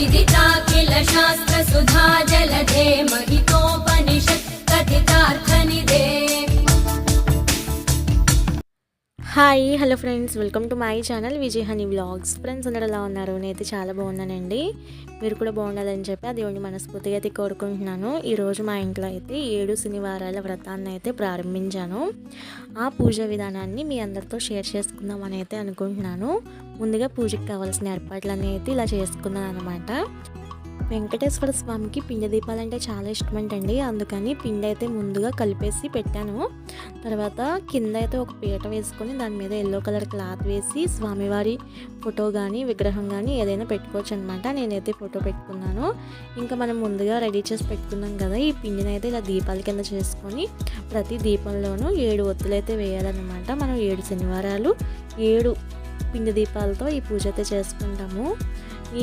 विदिताखिल शास्त्रसुधा जलधे महितोपनिषत् कथितार्थनिधे hi hello friends welcome to my channel Vijay Honey Vlogs friends అందరూ ఎలా ఉన్నారు నేనైతే చాలా బాగున్నానండి మీరు కూడా బాగుండాలని చెప్పి అది దేవుని మనస్ఫూర్తిగా అయితే కోరుకుంటున్నాను ఈరోజు మా ఇంట్లో అయితే ఏడు శనివారాల వ్రతాన్ని అయితే ప్రారంభించాను ఆ పూజ విధానాన్ని మీ అందరితో షేర్ చేసుకుందామని అయితే అనుకుంటున్నాను ముందుగా పూజకి కావాల్సిన ఏర్పాట్లు అనేది ఇలా చేసుకున్నాను అనమాట వెంకటేశ్వర స్వామికి పిండి దీపాలు అంటే చాలా ఇష్టమంటండి. అందుకని పిండి అయితే ముందుగా కలిపేసి పెట్టాను. తర్వాత కింద అయితే ఒక పీట వేసుకొని దాని మీద ఎల్లో కలర్ క్లాత్ వేసి స్వామివారి ఫోటో కానీ విగ్రహం కానీ ఏదైనా పెట్టుకోవచ్చు అనమాట నేనైతే ఫోటో పెట్టుకున్నాను. ఇంకా మనం ముందుగా రెడీ చేసి పెట్టుకున్నాం కదా ఈ పిండిని అయితే ఇలా దీపాల కింద చేసుకొని ప్రతి దీపంలోనూ ఏడు ఒత్తులు అయితే వేయాలన్నమాట. మనం ఏడు శనివారాలు ఏడు పిండి దీపాలతో ఈ పూజ అయితే చేసుకుంటాము.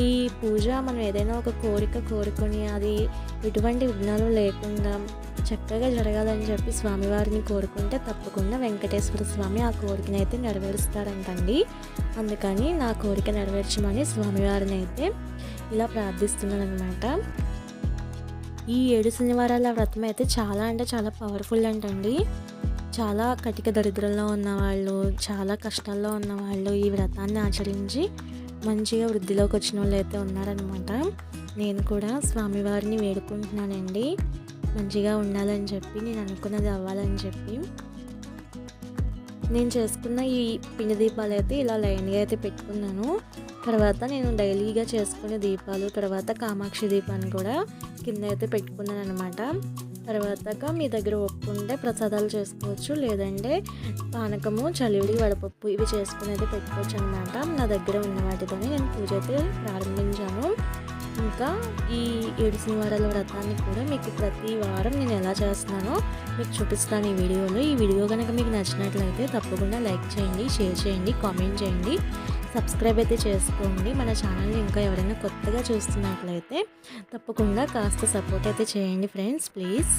ఈ పూజ మనం ఏదైనా ఒక కోరిక కోరుకొని అది ఎటువంటి విఘ్నాలు లేకుండా చక్కగా జరగాలని చెప్పి స్వామివారిని కోరుకుంటే తప్పకుండా వెంకటేశ్వర స్వామి ఆ కోరికని అయితే నెరవేరుస్తారంటండి. అందుకని నా కోరిక నెరవేర్చమని స్వామివారిని అయితే ఇలా ప్రార్థిస్తున్నాను అనమాట ఈ ఏడు శనివారాల వ్రతం అయితే చాలా అంటే చాలా పవర్ఫుల్ అంటండి. చాలా కటిక దరిద్రంలో ఉన్నవాళ్ళు చాలా కష్టాల్లో ఉన్నవాళ్ళు ఈ వ్రతాన్ని ఆచరించి మంచిగా వృద్ధిలోకి వచ్చిన వాళ్ళు అయితే ఉన్నారనమాట నేను కూడా స్వామివారిని వేడుకుంటున్నానండి. మంచిగా ఉండాలని చెప్పి నేను అనుకున్నది అవ్వాలని చెప్పి. నేను చేసుకున్న ఈ పిండి దీపాలు అయితే ఇలా లైన్గా అయితే పెట్టుకున్నాను. తర్వాత నేను డైలీగా చేసుకునే దీపాలు తర్వాత కామాక్షి దీపాన్ని కూడా కింద అయితే పెట్టుకున్నాను అనమాట తర్వాత మీ దగ్గర ఒప్పుకుంటే ప్రసాదాలు చేసుకోవచ్చు లేదంటే పానకము చలివిడి వడపప్పు ఇవి చేసుకుని అయితే పెట్టుకోవచ్చు అనమాట నా దగ్గర ఉన్న వాటితోనే నేను పూజ అయితే ప్రారంభించాను. ఇంకా ఈ ఏడు శనివారాల వ్రతాన్ని కూడా మీకు ప్రతి వారం నేను ఎలా చేస్తున్నానో మీకు చూపిస్తాను ఈ వీడియోలో. ఈ వీడియో కనుక మీకు నచ్చినట్లయితే తప్పకుండా లైక్ చేయండి షేర్ చేయండి కామెంట్ చేయండి. సబ్స్క్రైబ్ అయితే చేసుకోండి. మన ఛానల్ని ఇంకా ఎవరైనా కొత్తగా చూస్తున్నట్లయితే తప్పకుండా కాస్త సపోర్ట్ అయితే చేయండి ఫ్రెండ్స్ ప్లీజ్.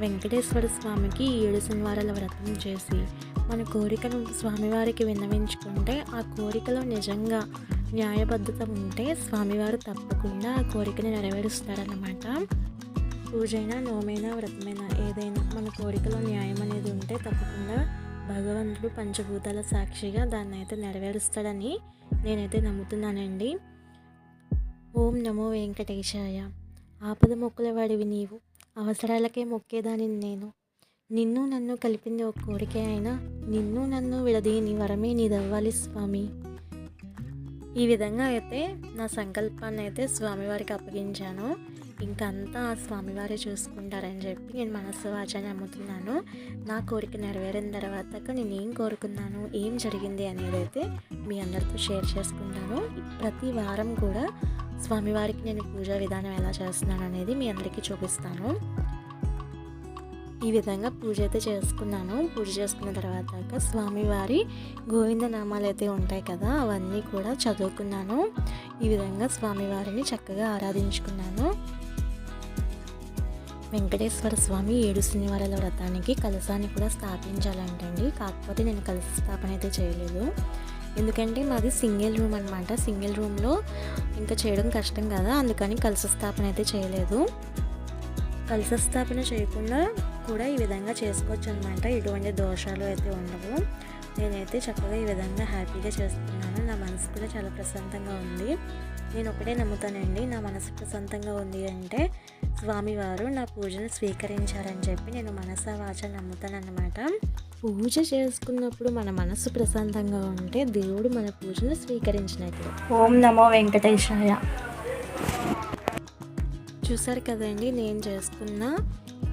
వెంకటేశ్వర స్వామికి ఏడు శనివారాల వ్రతం చేసి మన కోరికను స్వామివారికి విన్నవించుకుంటే ఆ కోరికలో నిజంగా న్యాయబద్ధత ఉంటే స్వామివారు తప్పకుండా ఆ కోరికని నెరవేరుస్తారన్నమాట. పూజైనా నోమైనా వ్రతమైనా ఏదైనా మన కోరికలో న్యాయం అనేది ఉంటే తప్పకుండా భగవంతుడు పంచభూతాల సాక్షిగా దాన్ని అయితే నెరవేరుస్తాడని నేనైతే నమ్ముతున్నానండి. ఓం నమో వెంకటేశాయ. ఆపద మొక్కుల వాడివి నీవు. అవసరాలకే మొక్కేదాని నేను. నిన్ను నన్ను కలిపింది ఒక కోరికే అయినా నిన్ను నన్ను విడదీని వరమే నీదవ్వాలి స్వామి. ఈ విధంగా అయితే నా సంకల్పాన్ని అయితే స్వామివారికి అప్పగించాను. ఇంకంతా అంతా ఆ స్వామివారే చూసుకుంటారని చెప్పి నేను మనస్సు వాచాన్ని నమ్ముతున్నాను. నా కోరిక నెరవేరిన తర్వాత నేను ఏం కోరుకున్నాను ఏం జరిగింది అనేది అయితే మీ అందరితో షేర్ చేసుకుంటాను. ప్రతి వారం కూడా స్వామివారికి నేను పూజా విధానం ఎలా చేస్తున్నాను అనేది మీ అందరికీ చూపిస్తాను. ఈ విధంగా పూజ అయితే చేసుకున్నాను. పూజ చేసుకున్న తర్వాత స్వామివారి గోవింద నామాలు అయితే ఉంటాయి కదా అవన్నీ కూడా చదువుకున్నాను. ఈ విధంగా స్వామివారిని చక్కగా ఆరాధించుకున్నాను. వెంకటేశ్వర స్వామి ఏడు శనివారాల వ్రతానికి కలసాన్ని కూడా స్థాపించాలంటండి. కాకపోతే నేను కలస స్థాపన అయితే చేయలేదు. ఎందుకంటే మాది సింగిల్ రూమ్ అనమాట సింగిల్ రూమ్లో ఇంకా చేయడం కష్టం కదా అందుకని కలస స్థాపన అయితే చేయలేదు. కలశస్థాపన చేయకుండా కూడా ఈ విధంగా చేసుకోవచ్చు అనమాట ఎటువంటి దోషాలు అయితే ఉండవు. నేనైతే చక్కగా ఈ విధంగా హ్యాపీగా చేస్తున్నాను. నా మనసు కూడా చాలా ప్రశాంతంగా ఉంది. నేను ఒకటే నమ్ముతానండి. నా మనసు ప్రశాంతంగా ఉంది అంటే స్వామివారు నా పూజను స్వీకరించారని చెప్పి నేను మనస వాచ నమ్ముతానన్నమాట. పూజ చేసుకున్నప్పుడు మన మనసు ప్రశాంతంగా ఉంటే దేవుడు మన పూజను స్వీకరించినట్లు ఓం నమో వెంకటేశాయ. చూసారు కదండి నేను చేసుకున్న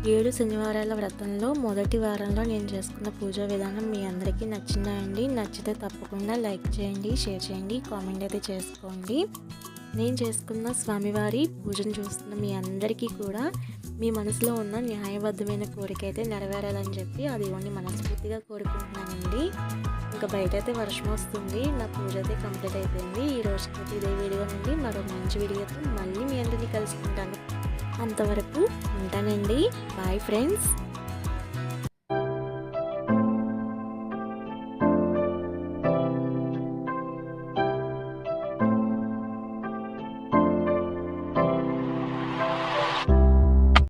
ఏడు శనివారాల వ్రతంలో మొదటి వారంలో నేను చేసుకున్న పూజా విధానం మీ అందరికీ నచ్చిందా అండి నచ్చితే తప్పకుండా లైక్ చేయండి షేర్ చేయండి కామెంట్ అయితే చేసుకోండి. నేను చేసుకున్న స్వామివారి పూజను చూస్తున్న మీ అందరికీ కూడా మీ మనసులో ఉన్న న్యాయబద్ధమైన కోరిక అయితే నెరవేరాలని చెప్పి అది దేవుణ్ణి మనస్ఫూర్తిగా కోరుకుంటున్నానండి. ఇంకా బయట అయితే వర్షం వస్తుంది. నా పూజ అయితే కంప్లీట్ అయిపోయింది. ఈ రోజుకి ఇదే వీడియో నుండి మరో మంచి వీడియోతో మళ్ళీ మీ అందరినీ కలుసుకుంటాను. అంతవరకు ఉంటానండి. Bye friends